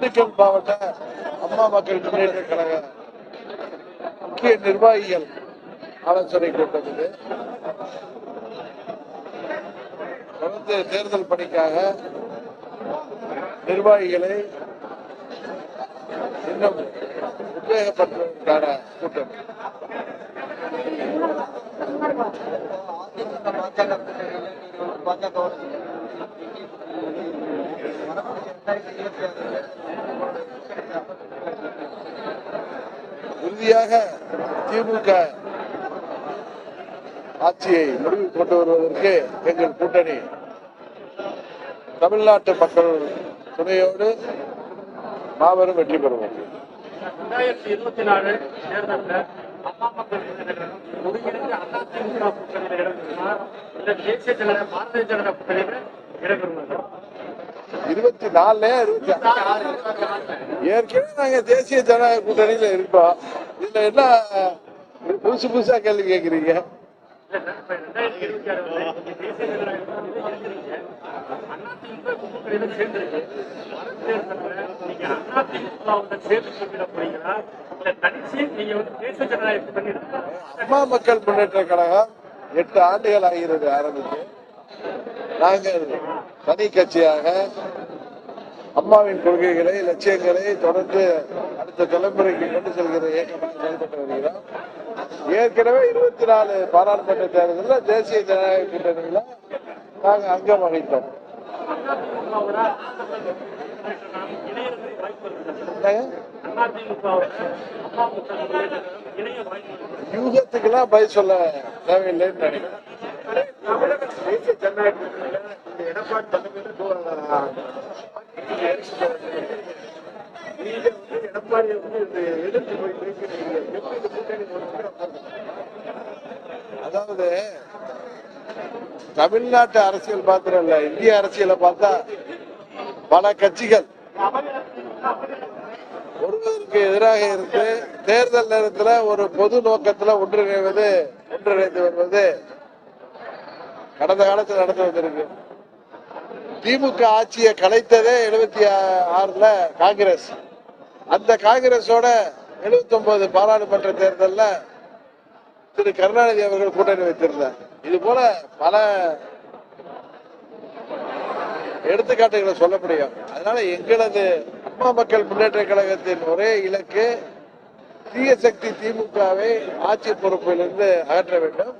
திண்டுக்கல் மாவட்ட அம்மா மக்கள் முன்னேற்ற கழக முக்கிய நிர்வாகிகள் ஆலோசனை கூட்டம் இது தொடர்ந்து தேர்தல் பணிக்காக நிர்வாகிகளை இன்னும் உத்வேகப்படுத்துவதற்கான கூட்டம். உறுதியாக திமுக ஆட்சியை முடிவு கொண்டு வருவதற்கு எங்கள் கூட்டணி தமிழ்நாட்டு மக்கள் துணையோடு மாபெரும் வெற்றி பெறுவோம். ரெண்டாயிரத்தி இருபத்தி நாலு தேர்தலில் அதிமுக கூட்டணியில் இடம்பெறுமா தேசிய ஜனதா பாரதிய ஜனதா கூட்டணியில் இடம்பெறுமா இருபத்தி நாலுல இருபத்தி ஆறு ஏற்கனவே நாங்க தேசிய ஜனநாயக கூட்டணியில இருக்கோம் இதுல என்ன புதுசு புதுசா கேள்வி கேக்குறீங்க? அம்மா மக்கள் முன்னேற்ற கழகம் எட்டு ஆண்டுகள் ஆகிறது ஆரம்பிச்சு. நாங்கள் தனி கட்சியாக அம்மாவின் கொள்கைகளை லட்சியங்களை தொடர்ந்து அடுத்த தலைமுறைக்கு கொண்டு செல்கிற இயக்கமாக செயல்பட்டு வருகிறோம். ஏற்கனவே இருபத்தி நாலு பாராளுமன்ற தேர்தலில் தேசிய ஜனநாயக கூட்டணியில நாங்கள் அங்கம் வகித்தோம். யூகத்துக்கெல்லாம் பதில் சொல்ல தேவையில்லைன்னு நினைக்கிறேன். தமிழக தேசிய ஜனநாயக இந்த எடப்பாடி தலைமையில நீங்க வந்து எடப்பாடியை வந்து எதிர்த்து போய் பேசுறீங்க எப்படி இந்த கூட்டணி அதாவது தமிழ்நாட்டு அரசியல் மாத்திரம் இல்ல இந்திய அரசியலை பார்த்தா பல கட்சிகள் ஒருவருக்கு எதிராக இருந்து தேர்தல் நேரத்துல ஒரு பொது நோக்கத்துல ஒன்றிணைவது ஒன்றிணைந்து வருவது கடந்த காலத்தில் நடந்து வந்திருக்கு திமுக ஆட்சியை கலைத்ததே எழுபத்தி ஆறுல காங்கிரஸ். அந்த காங்கிரஸோட 79 பாராளுமன்ற தேர்தலில் திரு கருணாநிதி அவர்கள் கூட்டணி வைத்திருந்தார். இது போல பல எடுத்துக்காட்டுகளை சொல்ல முடியும். அதனால எங்களது அம்மா மக்கள் முன்னேற்ற கழகத்தின் ஒரே இலக்கு தீய சக்தி திமுகவை ஆட்சி பொறுப்பிலிருந்து அகற்ற வேண்டும்.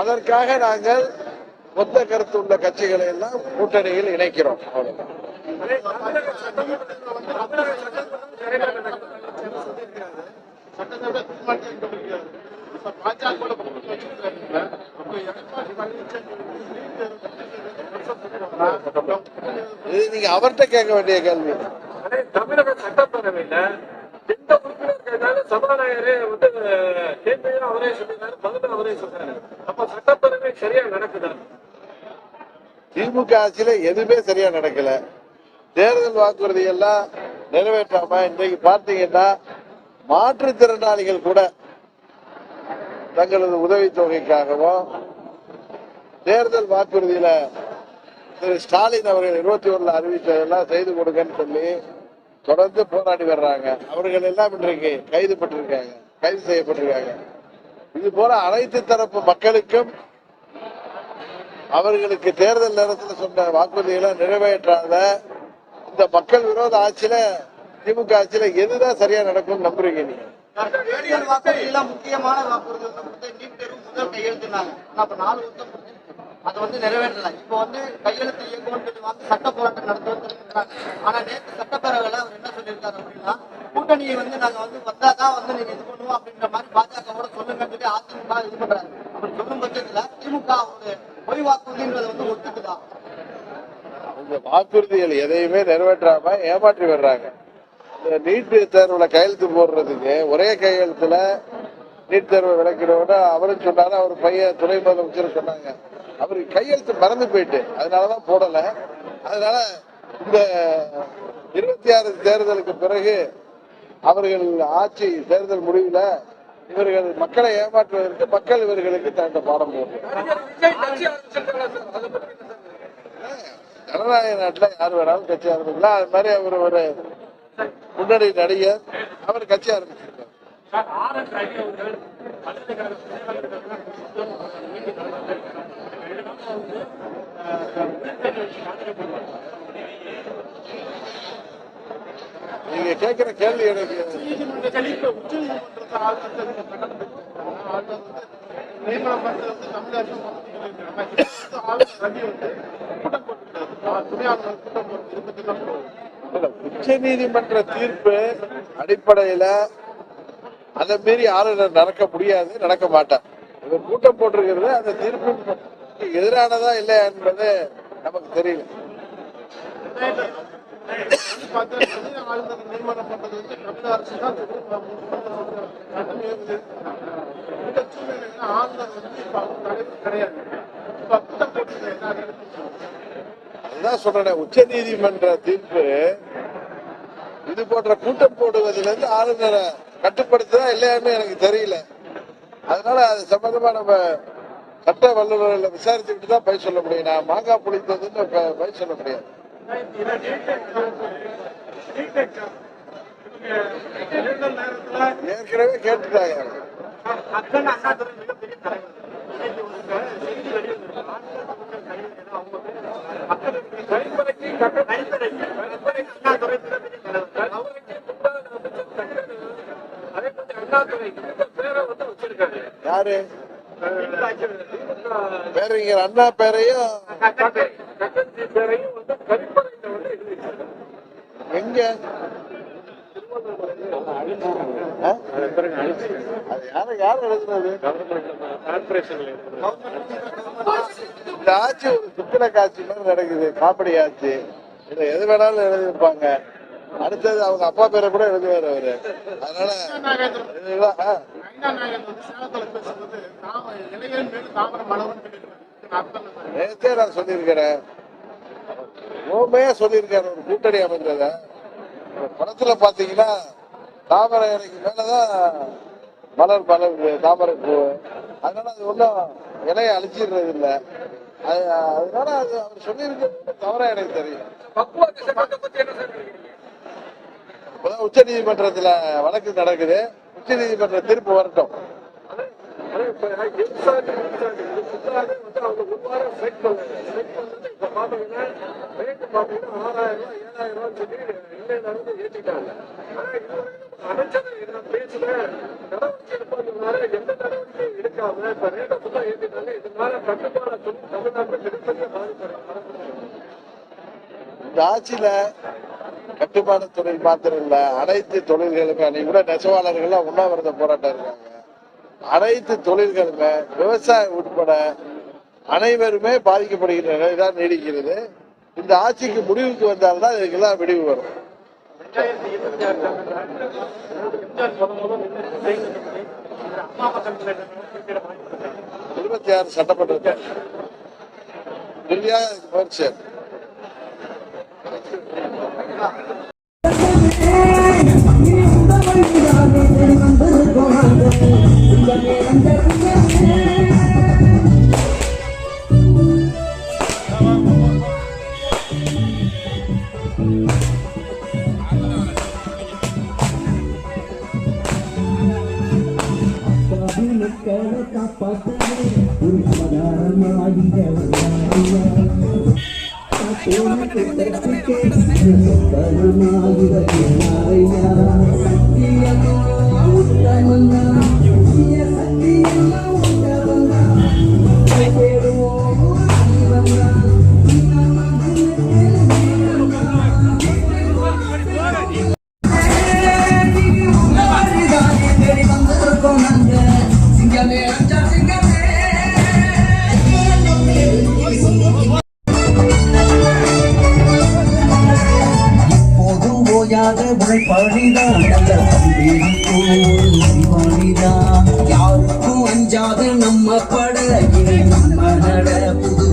அதற்காக நாங்கள் மொத்த கருத்து உள்ள கட்சிகளை எல்லாம் கூட்டணியில் இணைக்கிறோம். அவ்வளவுதான். இது நீங்க அவர்கிட்ட கேட்க வேண்டிய கேள்வி. தமிழக சட்டப்பேரவையில அவரே அப்ப சட்டப்பேரவை சரியா நடக்குதா? திமுக ஆட்சியில எதுவுமே சரியா நடக்கல. தேர்தல் வாக்குறுதி எல்லாம் நிறைவேற்றாம இன்னைக்கு பார்த்தீங்கன்னா மாற்றுத்திறனாளிகள் கூட தங்களது உதவித்தொகைக்காகவும் தேர்தல் வாக்குறுதியில திரு ஸ்டாலின் அவர்கள் இருபத்தி ஒண்ணுல அறிவித்ததெல்லாம் செய்து கொடுங்கன்னு சொல்லி தொடர்ந்து போராடி வர்றாங்க. அவர்கள் எல்லாம் இன்றைக்கு கைது பட்டிருக்காங்க. கைது செய்யப்பட்டிருக்காங்க. இது போல அனைத்து தரப்பு மக்களுக்கும் அவர்களுக்கு தேர்தல் நேரத்தில் சொன்ன வாக்குறுதிகளை நிறைவேற்றாத இந்த மக்கள் விரோத ஆட்சியில திமுக ஆட்சியில எதுதான் சரியா நடக்கும் நம்புறீங்க நீங்க? முக்கியமான வாக்குறுதி அது வந்து நிறைவேற்றல இப்போ வந்து கையெழுத்து இயக்கம் சொல்லி வந்து சட்ட போராட்டம் நடத்துவது ஆனா நேற்று சட்டப்பேரவையில அவர் என்ன சொல்லியிருக்காரு அப்படின்னா கூட்டணியை வந்து நாங்க வந்து வந்தாதான் வந்து நீங்க இது பண்ணுவோம் அப்படின்ற மாதிரி பாஜகவோட சொல்லுங்கன்னு சொல்லி அதிமுக இது பண்றாரு. அப்படி சொல்லும் பட்சத்துல திமுக அவருடைய பொய் வாக்குறுதின்றதை வந்து ஒத்துக்குதா? அவங்க வாக்குறுதிகள் எதையுமே நிறைவேற்றாம ஏமாற்றி வர்றாங்க இந்த நீட் தேர்வுல கையெழுத்து போடுறதுக்கு ஒரே கையெழுத்துல நீட் தேர்வை விளக்கினோட அவரும் சொன்னாரு அவர் பையன் துணை முதலமைச்சர் சொன்னாங்க. அவருக்கு கையெழுத்து மறந்து போயிட்டு அதனாலதான் போடல. அதனால இந்த இருபத்தி ஆறு தேர்தலுக்கு பிறகு அவர்கள் ஆட்சி தேர்தல் முடிவில் இவர்கள் மக்களை ஏமாற்றுவதற்கு மக்கள் இவர்களுக்கு தகுந்த பாடம் போடுறாங்க ஜனநாயக நாட்டில் யார் வேணாலும் கட்சி ஆரம்பிக்கலாம். அது மாதிரி அவர் ஒரு முன்னணி நடிகர். அவர் கட்சி ஆரம்பிச்சிருக்கார். நீங்க கேட்கிற கேள்வி எனக்கு. நியமனம் பண்றது கூட்டம் போட்டு உச்ச நீதிமன்ற தீர்ப்பு அடிப்படையில அதை மீறி ஆளுநர் நடக்க முடியாது நடக்க மாட்டார். கூட்டம் போட்டிருக்கிறது அந்த தீர்ப்பு எதிரானதா இல்லையா என்பது நமக்கு தெரியல. வந்து அரசு தான் வந்து கிடையாது என்ன அதுதான் சொல்றேன் உச்ச நீதிமன்ற தீர்ப்பு இது போன்ற கூட்டம் போடுவதில் இருந்து ஆளுநரை கட்டுப்படுத்துதா இல்லையான்னு எனக்கு தெரியல. அதனால அது சம்பந்தமா நம்ம சட்ட வல்லுநர்களை விசாரிச்சுக்கிட்டு தான் பயிர் சொல்ல முடியும். நான் மாங்காய் புளித்ததுன்னு பயிர் சொல்ல முடியாது. ஏற்கனவே கேட்டுட்டாங்க. வச்சிருக்காரு யாரு? பேரறிஞர் அண்ணா பேரையும். எங்க? அது யாரு யார் எழுதுனது இந்த ஆட்சி ஒரு சுத்திர காட்சி மாதிரி நடக்குது காமெடி ஆட்சி. இதுல எது வேணாலும் எழுதியிருப்பாங்க. அடுத்தது அவங்க அப்பா பேரை கூட எழுதுவாரு அவரு. அதனால இதுதான், நான் சொல்லியிருக்கிறேன் ஓமையா சொல்லியிருக்காரு ஒரு கூட்டணி அமைந்தத. படத்துல பாத்தீங்கன்னா தாமரை இலைக்கு மேலதான் மலர் மலர் தாமரை பூ. அதனால அது ஒன்றும் இலையை அழிச்சிடுறது இல்லை. அது அதனால அது அவர் சொல்லியிருக்கிறது தவறா எனக்கு தெரியும். இப்போதான் சட்டத்தை உச்ச நீதிமன்றத்துல வழக்கு நடக்குது. உச்ச நீதிமன்ற தீர்ப்பு வரட்டும் இது அவங்க ஒரு வாரம் ஆறாயிரம் ஏழாயிரம் ஆனா எந்த எடுக்காம கட்டுமான இந்த ஆட்சியில கட்டுமான தொழில் மாத்திரம் இல்ல அனைத்து தொழில்களுமே அன்னைக்கு கூட நெசவாளர்கள் உண்ணாவிரத போராட்டம் இருக்காங்க அனைத்து தொழில்களுமே விவசாயம் உட்பட அனைவருமே பாதிக்கப்படுகின்ற நிலைதான் நீடிக்கிறது. இந்த ஆட்சிக்கு முடிவுக்கு வந்தால்தான் இதுக்கெல்லாம் விடிவு வரும். இருபத்தி ஆறு எம்ஜிஆர் முத இருபத்தி ஆறு சட்டமன்ற உறுதியாக Yeah. யாருக்கும் அஞ்சாத நம்ம பட இனி நம்ம நட புது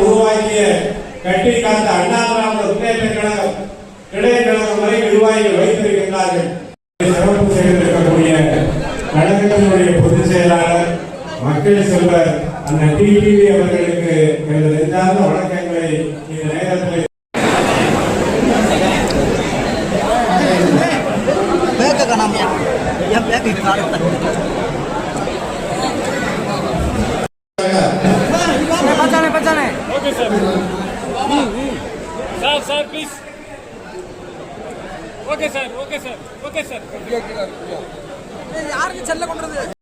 உருவாக்கிய கட்டி காத்த அண்ணா திராவிட முன்னேற்ற கழகம் இளைய கழகம் வரை நிர்வாகிகள் வைத்திருக்கின்றார்கள் சிறப்பு செய்திருக்கக்கூடிய கழகத்தினுடைய பொதுச் செயலாளர் மக்கள் செல்வர் அந்த டிடிவி அவர்களுக்கு எனது நெஞ்சார்ந்த வணக்கங்களை இந்த நேரத்தில் என் பேக்க காணாம பச்சானே பச்சானே sir sir please okay sir okay sir okay sir யாருக்கு செல்ல கொண்டது